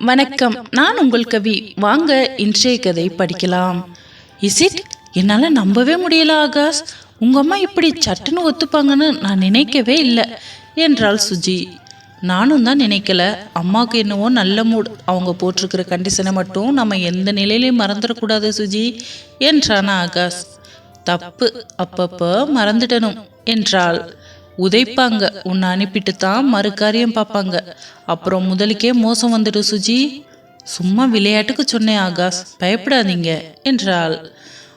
வணக்கம். நான் உங்கள் கவி. வாங்க இன்றைய கதை படிக்கலாம். இஸ் இட் என்னால் நம்பவே முடியல ஆகாஷ். உங்கள் அம்மா இப்படி சட்டுன்னு ஒத்துப்பாங்கன்னு நான் நினைக்கவே இல்லை என்றாள் சுஜி. நானும் தான் நினைக்கல. அம்மாவுக்கு என்னவோ நல்ல மூட் அவங்க போட்டிருக்கிற கண்டிஷனை மட்டும் நம்ம எந்த நிலையிலையும் மறந்துடக்கூடாது சுஜி என்றானா ஆகாஷ். தப்பு. அப்பப்போ மறந்துடணும் என்றாள். உதைப்பாங்க. உன்னை அனுப்பிட்டு தான் மறு காரியம் பார்ப்பாங்க. அப்புறம் முதலுக்கே மோசம் வந்துடும் சுஜி. சும்மா விளையாட்டுக்கு சொன்னேன் ஆகாஷ். பயப்படாதீங்க என்றாள்.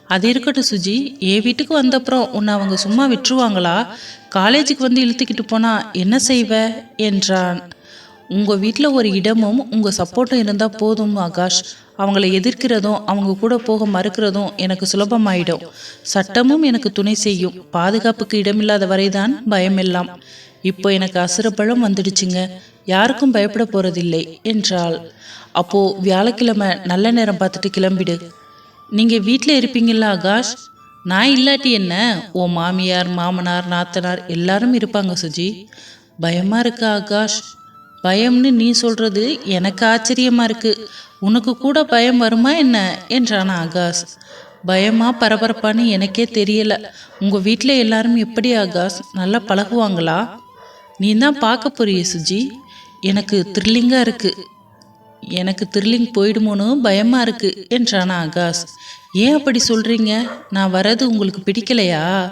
அது இருக்கட்டும் சுஜி. என் வீட்டுக்கு வந்தப்புறம் உன்னை அவங்க சும்மா விட்டுருவாங்களா? காலேஜுக்கு வந்து இழுத்துக்கிட்டு போனா என்ன செய்வ? என்றான். உங்கள் வீட்டில் ஒரு இடமும் உங்கள் சப்போர்ட்டும் இருந்தால் போதும் ஆகாஷ். அவங்கள எதிர்க்கிறதும் அவங்க கூட போக மறுக்கிறதும் எனக்கு சுலபமாயிடும். சட்டமும் எனக்கு துணை செய்யும். பாதுகாப்புக்கு இடமில்லாத வரைதான் பயமெல்லாம். இப்போ எனக்கு அசுரப்பழம் வந்துடுச்சுங்க. யாருக்கும் பயப்பட போறதில்லை என்றாள். அப்போ வியாழக்கிழமை நல்ல நேரம் பார்த்துட்டு கிளம்பிடு. நீங்க வீட்டில் இருப்பீங்களா ஆகாஷ்? நான் இல்லாட்டி என்ன? ஓ மாமியார் மாமனார் நாத்தனார் எல்லாரும் இருப்பாங்க சுஜி. பயமா இருக்கு ஆகாஷ்? பயம்னு நீ சொல்றது எனக்கு ஆச்சரியமா இருக்கு. உனக்கு கூட பயம் வருமா என்ன? என்றான் ஆகாஷ். பயமா பரபரப்பான்னு எனக்கே தெரியல. உங்க வீட்டில் எல்லாரும் எப்படி ஆகாஷ்? நல்லா பழகுவாங்களா? நீ தான் பார்க்க போறிய சுஜி. எனக்கு த்ரில்லிங்காக இருக்கு. எனக்கு த்ரில்லிங் போயிடுமோன்னு பயமா இருக்கு என்றான் ஆகாஷ். ஏன் அப்படி சொல்றீங்க? நான் வர்றது உங்களுக்கு பிடிக்கலையா?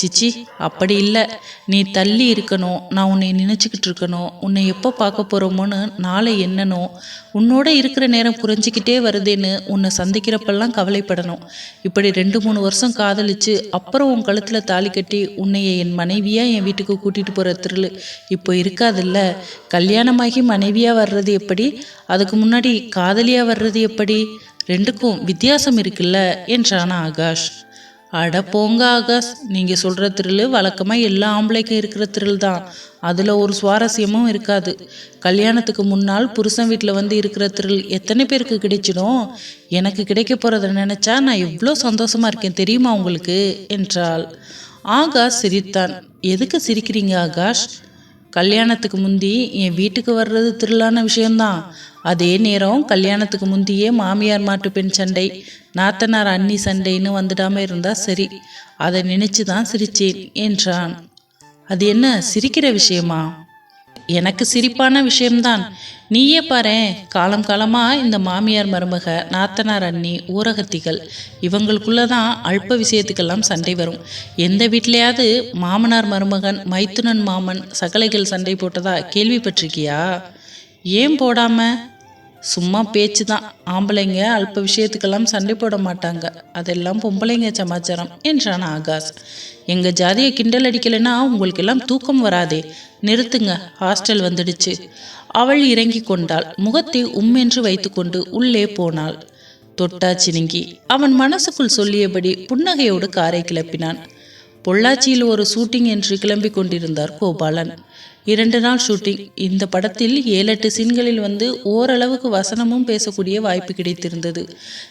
சிச்சி அப்படி இல்லை. நீ தள்ளி இருக்கணும். நான் உன்னை நினச்சிக்கிட்டு இருக்கணும். உன்னை எப்போ பார்க்க போகிறோமோன்னு நாளை என்னனோ உன்னோட இருக்கிற நேரம் குறைஞ்சிக்கிட்டே வருதேன்னு உன்னை சந்திக்கிறப்பெல்லாம் கவலைப்படணும். இப்படி ரெண்டு மூணு வருஷம் காதலிச்சு அப்புறம் உன் கழுத்தில் தாலி கட்டி உன்னைய என் மனைவியாக என் வீட்டுக்கு கூட்டிகிட்டு போகிற திருள் இப்போ இருக்காதுல்ல? கல்யாணமாகி மனைவியாக வர்றது எப்படி? அதுக்கு முன்னாடி காதலியாக வர்றது எப்படி? ரெண்டுக்கும் வித்தியாசம் இருக்குல்ல? என்றானா ஆகாஷ். அட போங்க ஆகாஷ் நீங்கள் சொல்கிற த்ரில் வழக்கமாக எல்லா ஆம்பளைக்கும் இருக்கிற த்ரில் தான். அதில் ஒரு சுவாரஸ்யமும் இருக்காது. கல்யாணத்துக்கு முன்னால் புருஷன் வீட்டில் வந்து இருக்கிற த்ரில் எத்தனை பேருக்கு கிடைச்சிடும்? எனக்கு கிடைக்க போகிறத நினச்சா நான் எவ்வளோ சந்தோஷமாக இருக்கேன் தெரியுமா உங்களுக்கு? என்றாள். ஆகாஷ் சிரித்தான். எதுக்கு சிரிக்கிறீங்க ஆகாஷ்? கல்யாணத்துக்கு முந்தி என் வீட்டுக்கு வர்றது திருளான விஷயம்தான். அதே நேரம் கல்யாணத்துக்கு முந்தியே மாமியார் மாட்டு பெண் சண்டை நாத்தனார் அண்ணி சண்டைன்னு வந்துடாம இருந்தா சரி. அதை நினைச்சு தான் சிரிச்சேன் என்றான். அது என்ன சிரிக்கிற விஷயமா? எனக்கு சிரிப்பான விஷயம்தான். நீயே பாரேன் காலம் காலமாக இந்த மாமியார் மருமக நாத்தனார் அண்ணி ஊரகத்திகள் இவங்களுக்குள்ள தான் அல்ப விஷயத்துக்கெல்லாம் சண்டை வரும். எந்த வீட்லையாவது மாமனார் மருமகன் மைத்துனன் மாமன் சகலைகள் சண்டை போட்டதா கேள்விப்பட்டிருக்கியா? ஏன் போடாமல் சும்மா பேச்சு தான் ஆம்பளைங்க அல்ப விஷயத்துக்கெல்லாம் சண்டை போட மாட்டாங்க. அதெல்லாம் பொம்பளைங்க சமாச்சாரம் என்றான் ஆகாஷ். எங்க ஜாதியை கிண்டல் அடிக்கலைன்னா உங்களுக்கு எல்லாம் தூக்கம் வராதே. நிறுத்துங்க ஹாஸ்டல் வந்துடுச்சு. அவள் இறங்கி கொண்டாள். முகத்தை உம்மென்று வைத்துக்கொண்டு உள்ளே போனாள். தொட்டா சினுங்கி. அவன் மனசுக்குள் சொல்லியபடி புன்னகையோடு காரை கிளப்பினான். பொள்ளாச்சியில் ஒரு ஷூட்டிங் என்று கிளம்பி கொண்டிருந்தார் கோபாலன். இரண்டு நாள் ஷூட்டிங். இந்த படத்தில் ஏழெட்டு சீன்களில் வந்து ஓரளவுக்கு வசனமும் பேசக்கூடிய வாய்ப்பு கிடைத்திருந்தது.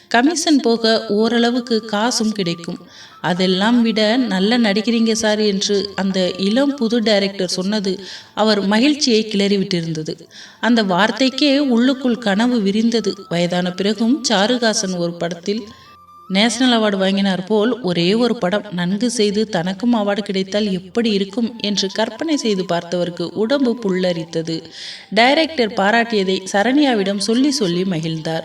கமிஷன் போக ஓரளவுக்கு காசும் கிடைக்கும். அதெல்லாம் விட நல்ல நடிக்கிறீங்க சார் என்று அந்த இளம் புது டைரக்டர் சொன்னது அவர் மகிழ்ச்சியை கிளறிவிட்டிருந்தது. அந்த வார்த்தைக்கே உள்ளுக்குள் கனவு விரிந்தது. வயதான பிறகும் சாருகாசன் ஒரு படத்தில் நேஷனல் அவார்டு வாங்கினார் போல் ஒரே ஒரு படம் நன்கு செய்து தனக்கும் அவார்டு கிடைத்தால் எப்படி இருக்கும் என்று கற்பனை செய்து பார்த்தவருக்கு உடம்பு புல்லரித்தது. டைரக்டர் பாராட்டியதை சரண்யாவிடம் சொல்லி சொல்லி மகிழ்ந்தார்.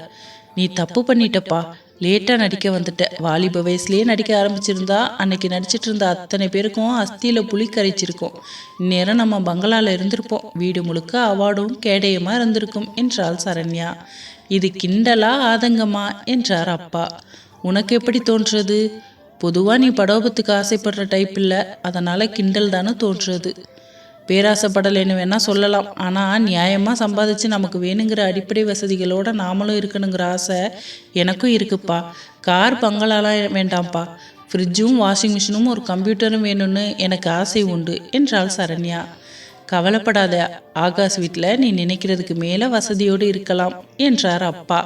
நீ தப்பு பண்ணிட்டப்பா. லேட்டாக நடிக்க வந்துட்ட. வாலிப வயசுலேயே நடிக்க ஆரம்பிச்சிருந்தா அன்னைக்கு நடிச்சிட்டு இருந்த அத்தனை பேருக்கும் அஸ்தியில் புளி கரைச்சிருக்கோம். இந்நேரம் நம்ம பங்களாவில் இருந்திருப்போம். வீடு முழுக்க அவார்டும் கேடயமாக இருந்திருக்கும் என்றாள் சரண்யா. இது கிண்டலா ஆதங்கமா? என்றார் அப்பா. உனக்கு எப்படி தோன்றுறது பொதுவாக நீ படோபத்துக்கு ஆசைப்படுற டைப் இல்லை. அதனால் கிண்டல் தானே தோன்றுறது பேராசைப்படலைன்னு வேணால் சொல்லலாம். ஆனால் நியாயமாக சம்பாதிச்சு நமக்கு வேணுங்கிற அடிப்படை வசதிகளோட நாமளும் இருக்கணுங்கிற ஆசை எனக்கும் இருக்குப்பா. கார் பங்களாலாம் வேண்டாம்ப்பா. ஃப்ரிட்ஜும் வாஷிங் மிஷினும் ஒரு கம்ப்யூட்டரும் வேணும்னு எனக்கு ஆசை உண்டு என்றாள் சரண்யா. கவலைப்படாத ஆகாஷ் வீட்டில் நீ நினைக்கிறதுக்கு மேலே வசதியோடு இருக்கலாம் என்றார் அப்பா.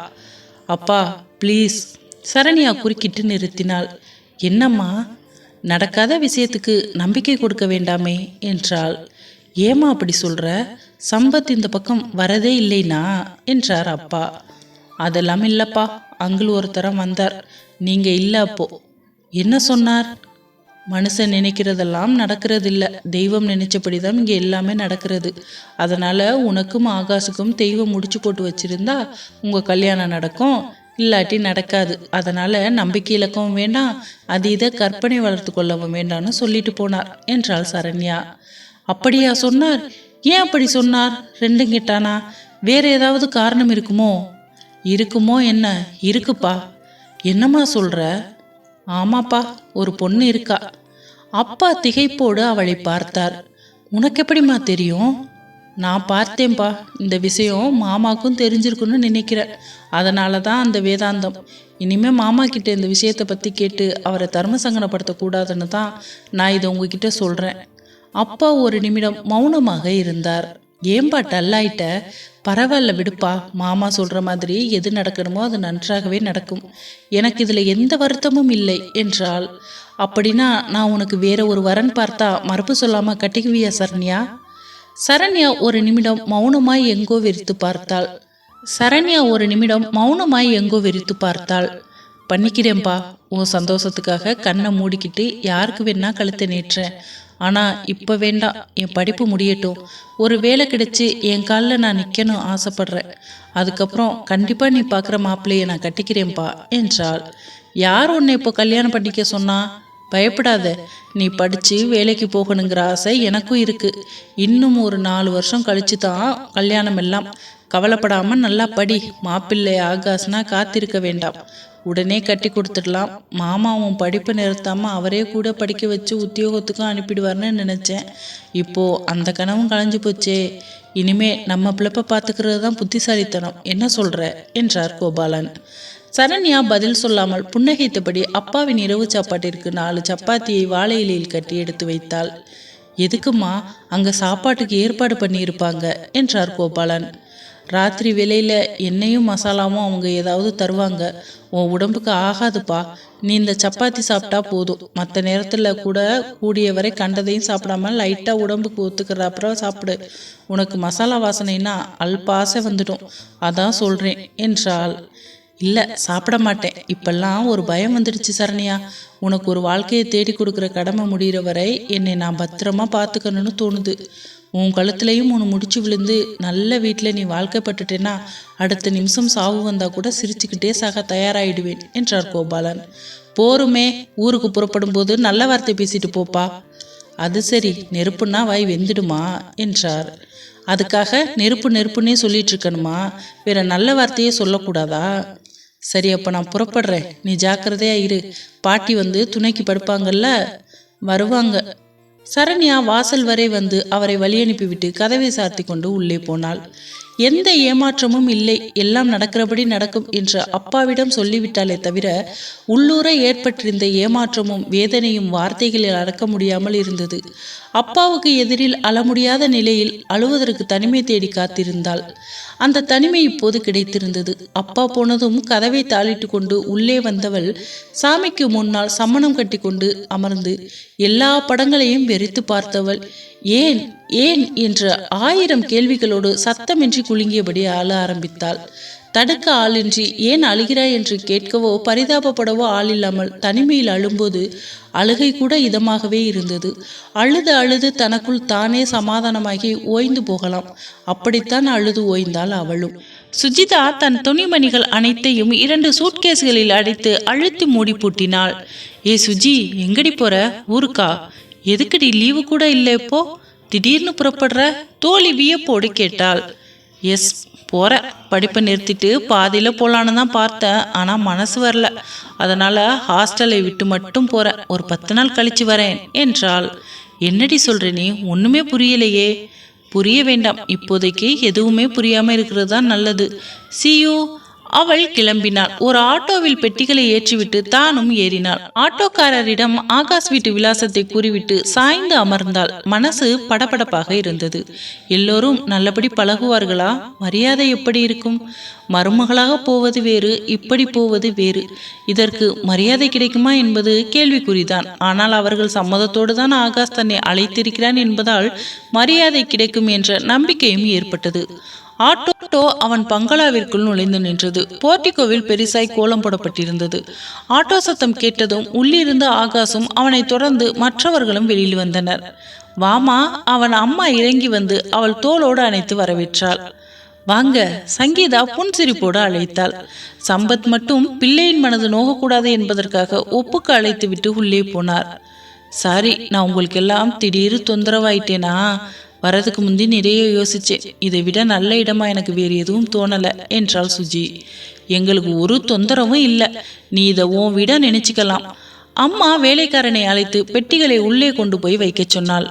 அப்பா ப்ளீஸ் சரண்யா குறுக்கிட்டு நிறுத்தினாள். என்னம்மா நடக்காத விஷயத்துக்கு நம்பிக்கை கொடுக்க வேண்டாமே என்றாள். ஏமா அப்படி சொல்ற? சம்பத் இந்த பக்கம் வரதே இல்லைனா? என்றார் அப்பா. அதெல்லாம் இல்லப்பா அங்கிள் ஒருத்தரம் வந்தார். நீங்க இல்ல அப்போ. என்ன சொன்னார்? மனுஷன் நினைக்கிறதெல்லாம் நடக்கிறதில்ல. தெய்வம் நினைச்சபடி தான் இங்கே எல்லாமே நடக்கிறது. அதனால உனக்கும் ஆகாசுக்கும் தெய்வம் முடிச்சு போட்டு வச்சிருந்தா உங்க கல்யாணம் நடக்கும். இல்லாட்டி நடக்காது. அதனால நம்பிக்கை இழக்கவும் வேண்டாம். அது இதை கற்பனை வளர்த்து கொள்ளவும் வேண்டாம்னு சொல்லிட்டு போனார் என்றாள் சரண்யா. அப்படியா சொன்னார்? ஏன் அப்படி சொன்னார்? ரெண்டும் கேட்டானா? வேற ஏதாவது காரணம் இருக்குமோ? இருக்குமோ என்ன? இருக்குப்பா. என்னம்மா சொல்ற? ஆமாப்பா ஒரு பொண்ணு இருக்கா. அப்பா திகைப்போடு அவளை பார்த்தார். உனக்கு எப்படிம்மா தெரியும்? நான் பார்த்தேன்ப்பா இந்த விஷயம் மாமாக்கும் தெரிஞ்சிருக்குன்னு நினைக்கிறேன். அதனால தான் அந்த வேதாந்தம். இனிமே மாமா கிட்ட இந்த விஷயத்தை பற்றி கேட்டு அவரை தர்ம சங்கடப்படுத்தக்கூடாதுன்னு தான் நான் இதை உங்ககிட்ட சொல்கிறேன் அப்பா ஒரு நிமிடம் மௌனமாக இருந்தார். ஏன்பா டல்லாயிட்ட? பரவாயில்ல விடுப்பா மாமா சொல்கிற மாதிரி எது நடக்கணுமோ அது நன்றாகவே நடக்கும். எனக்கு இதில் எந்த வருத்தமும் இல்லை என்றால் அப்படின்னா நான் உனக்கு வேற ஒரு வரன் பார்த்தா மறுப்பு சொல்லாமல் கட்டிக்குவியா சரண்யா? சரண்யா ஒரு நிமிடம் மௌனமாய் எங்கோ வெறித்து பார்த்தாள். சரண்யா ஒரு நிமிடம் மௌனமாய் எங்கோ வெறித்து பார்த்தாள். பண்ணிக்கிறேன்பா உன் சந்தோஷத்துக்காக கண்ணை மூடிக்கிட்டு யாருக்கு வேணா கழுத்தை நேற்றேன் ஆனால் இப்போ வேண்டாம் என் படிப்பு முடியட்டும். ஒரு வேலை கிடைச்சி என் காலில் நான் நிற்கணும் ஆசைப்படுறேன். அதுக்கப்புறம் கண்டிப்பாக நீ பார்க்குற மாப்பிள்ளையை நான் கட்டிக்கிறேன்ப்பா என்றாள். யார் உன்னை இப்போ கல்யாணம் பண்ணிக்க சொன்னா? பயப்படாத. நீ படித்து வேலைக்கு போகணுங்கிற ஆசை எனக்கும் இருக்குது இன்னும் ஒரு நாலு வருஷம் கழிச்சு தான் கல்யாணம் எல்லாம். கவலைப்படாமல் நல்லா படி. மாப்பிள்ளை ஆகாஷ்னா காத்திருக்க வேண்டாம். உடனே கட்டி கொடுத்துடலாம். மாமா உன் படிப்பை நிறுத்தாமல் அவரே கூட படிக்க வச்சு உத்தியோகத்துக்கும் அனுப்பிடுவார்னு நினச்சேன். இப்போது அந்த கனவும் களைஞ்சு போச்சே. இனிமே நம்ம பிழப்பை பார்த்துக்கிறது தான் புத்திசாலித்தனம். என்ன சொல்கிற என்றார் கோபாலன். சரண்யா பதில் சொல்லாமல் புன்னகைத்தபடி அப்பாவின் இரவு சாப்பாட்டிற்கு நாலு சப்பாத்தியை வாழை இலையில் கட்டி எடுத்து வைத்தாள். எதுக்குமா அங்கே சாப்பாட்டுக்கு ஏற்பாடு பண்ணியிருப்பாங்க என்றார் கோபாலன். ராத்திரி வேலையில் எண்ணெயும் மசாலாவும் அவங்க ஏதாவது தருவாங்க. உன் உடம்புக்கு ஆகாதுப்பா. நீ இந்த சப்பாத்தி சாப்பிட்டா போதும். மற்ற நேரத்தில் கூட கூடிய வரை கண்டதையும் சாப்பிடாம லைட்டாக உடம்புக்கு ஒத்துக்கிற அப்புறம் சாப்பிடு. உனக்கு மசாலா வாசனைன்னா அல்பாசை வந்துடும். அதான் சொல்கிறேன் என்றாள். இல்லை சாப்பிட மாட்டேன். இப்பெல்லாம் ஒரு பயம் வந்துடுச்சு சரணியா. உனக்கு ஒரு வாழ்க்கையை தேடி கொடுக்குற கடமை முடிகிற வரை என்னை நான் பத்திரமா பார்த்துக்கணும்னு தோணுது. உன் கழுத்துலையும் உன்னை முடிச்சு விழுந்து நல்ல வீட்டில் நீ வாழ்க்கைப்பட்டுட்டேன்னா அடுத்த நிமிஷம் சாவு வந்தால் கூட சிரிச்சுக்கிட்டே சாக தயாராகிடுவேன் என்றார் கோபாலன். போருமே ஊருக்கு புறப்படும் போது நல்ல வார்த்தை பேசிட்டு போப்பா. அது சரி நெருப்புன்னா வாய் வெந்துடுமா என்றார். அதுக்காக நெருப்பு நெருப்புன்னே சொல்லிட்டு இருக்கணுமா? வேற நல்ல வார்த்தையே சொல்லக்கூடாதா? சரி அப்போ நான் புறப்படுறேன். நீ ஜாக்கிரதையாக இரு. பாட்டி வந்து துணைக்கு படுப்பாங்கல்ல? வருவாங்க. சரண்யா வாசல் வரை வந்து அவரை வழி அனுப்பிவிட்டு கதவை சாத்தி கொண்டு உள்ளே போனாள். எந்த ஏமாற்றமும் இல்லை. எல்லாம் நடக்கிறபடி நடக்கும் என்று அப்பாவிடம் சொல்லிவிட்டாலே தவிர உள்ளூர ஏற்பட்டிருந்த ஏமாற்றமும் வேதனையும் வார்த்தைகளில் அடக்க முடியாமல் இருந்தது. அப்பாவுக்கு எதிரில் அழ முடியாத நிலையில் அழுவதற்கு தனிமை தேடி காத்திருந்தாள். அந்த தனிமை இப்போது கிடைத்திருந்தது. அப்பா போனதும் கதவை தாளிட்டு கொண்டு உள்ளே வந்தவள் சாமிக்கு முன்னால் சம்மணம் கட்டி கொண்டு அமர்ந்து எல்லா படங்களையும் வெறித்து பார்த்தவள். ஏன் ஏன்? என்ற ஆயிரம் கேள்விகளோடு சத்தமின்றி குலுங்கியபடி ஆள ஆரம்பித்தாள். தடுக்க ஆளின்றி ஏன் அழுகிறாய் என்று கேட்கவோ பரிதாபப்படவோ ஆள் இல்லாமல் தனிமையில் அழும்போது அழுகை கூட இதமாகவே இருந்தது. அழுது அழுது தனக்குள் தானே சமாதானமாகி ஓய்ந்து போகலாம். அப்படித்தான் அழுது ஓய்ந்தாள் அவளும். சுஜிதா தன் துணிமணிகள் அனைத்தையும் இரண்டு சூட்கேஸ்களில் அடைத்து அழுத்தி மூடி பூட்டினாள். ஏ சுஜி எங்கடி போற? ஊருக்கா? எதுக்குடி லீவு கூட இல்லை இப்போ திடீர்னு புறப்படுற? தோழி வியப்போடு கேட்டாள். எஸ் போகிறேன் படிப்பை நிறுத்திட்டு பாதியில் போகலான்னு தான் பார்த்தேன். ஆனால் மனசு வரல. அதனால் ஹாஸ்டலை விட்டு மட்டும் போகிறேன் ஒரு பத்து நாள் கழிச்சு வரேன் என்றாள். என்னடி சொல்கிற நீ? ஒன்றுமே புரியலையே. புரிய வேண்டாம். இப்போதைக்கு எதுவுமே புரியாமல் இருக்கிறது தான் நல்லது. சியூ அவள் கிளம்பினாள். ஒரு ஆட்டோவில் பெட்டிகளை ஏற்றிவிட்டு தானும் ஏறினாள். ஆட்டோக்காரரிடம் ஆகாஷ் வீட்டு விலாசத்தை கூறிவிட்டு சாய்ந்து அமர்ந்தாள். மனசு படபடப்பாக இருந்தது. எல்லோரும் நல்லபடி பழகுவார்களா? மரியாதை எப்படி இருக்கும்? மருமகளாக போவது வேறு இப்படி போவது வேறு. இதற்கு மரியாதை கிடைக்குமா என்பது கேள்விக்குறிதான். ஆனால் அவர்கள் சம்மதத்தோடு தான் ஆகாஷ் தன்னை அழைத்திருக்கிறான் என்பதால் மரியாதை கிடைக்கும் என்ற நம்பிக்கையும் ஏற்பட்டது. ஆட்டோ அவன் பங்களாவிற்குள் நுழைந்து நின்றது. போர்டிகோவில் பெரிசாய் கோலம் போடப்பட்டிருந்தது. ஆட்டோ சத்தம் கேட்டதும் உள்ளிருந்த ஆகாசும் அவனை தொடர்ந்து மற்றவர்களும் வெளியில் வந்தனர். வாமா அவன் அம்மா இறங்கி வந்து அவள் தோளோடு அணைத்து வரவேற்றாள். வாங்க சங்கீதா புன்சிரிப்போடு அழைத்தாள். சம்பத் மட்டும் பிள்ளையின் மனது நோகக்கூடாது என்பதற்காக ஒப்புக்கு அழைத்து விட்டு உள்ளே போனார். சாரி நான் உங்களுக்கு எல்லாம் திடீர் தொந்தரவாயிட்டேனா? வரதுக்கு முந்தி நிறைய யோசிச்சேன். இதை விட நல்ல இடமா எனக்கு வேறு எதுவும் தோணலை என்றாள் சுஜி. எங்களுக்கு ஒரு தொந்தரவும் இல்லை. நீ இதை உன் விட நினைச்சுக்கலாம். அம்மா வேலைக்காரனை அழைத்து பெட்டிகளை உள்ளே கொண்டு போய் வைக்க சொன்னாள்.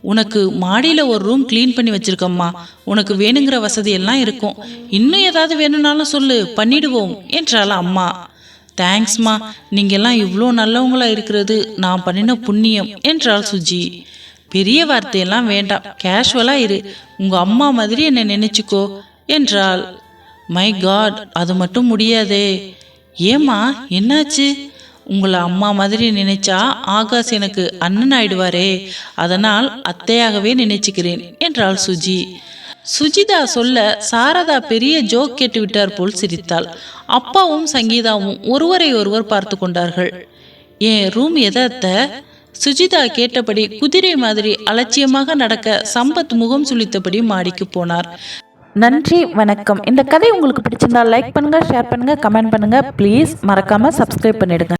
உனக்கு மாடியில் ஒரு ரூம் க்ளீன் பண்ணி வச்சிருக்கம்மா. உனக்கு வேணுங்கிற வசதியெல்லாம் இருக்கும். இன்னும் ஏதாவது வேணும்னாலும் சொல்லு பண்ணிடுவோம் என்றாள் அம்மா. தேங்க்ஸ்மா நீங்கள்லாம் இவ்வளோ நல்லவங்களா இருக்கிறது. நான் பண்ணின புண்ணியம் என்றாள் சுஜி. பெரிய வார்த்தையெல்லாம் வேண்டாம். கேஷுவலா இரு. உங்க அம்மா மாதிரி என்னை நினைச்சுக்கோ என்றாள். மை காட் அது மட்டும் முடியாதே. ஏம்மா என்னாச்சு? உங்களை அம்மா மாதிரி நினைச்சா ஆகாஷ் எனக்கு அண்ணன் ஆயிடுவாரே. அதனால் அத்தையாகவே நினைச்சுக்கிறேன் என்றாள் சுஜி. சுஜிதா சொல்ல சாரதா பெரிய ஜோக் கேட்டு விட்டார் போல் சிரித்தாள். அப்பாவும் சங்கீதாவும் ஒருவரை ஒருவர் பார்த்து கொண்டார்கள். ஏன் ரூம் எதத்த சுஜிதா கேட்டபடி குதிரை மாதிரி அலட்சியமாக நடக்க சம்பத் முகம் சுளித்தபடி மாடிக்கு போனார். நன்றி வணக்கம். இந்த கதை உங்களுக்கு பிடிச்சிருந்தா லைக் பண்ணுங்க ஷேர் பண்ணுங்க கமெண்ட் பண்ணுங்க. ப்ளீஸ் மறக்காம சப்ஸ்கிரைப் பண்ணிடுங்க.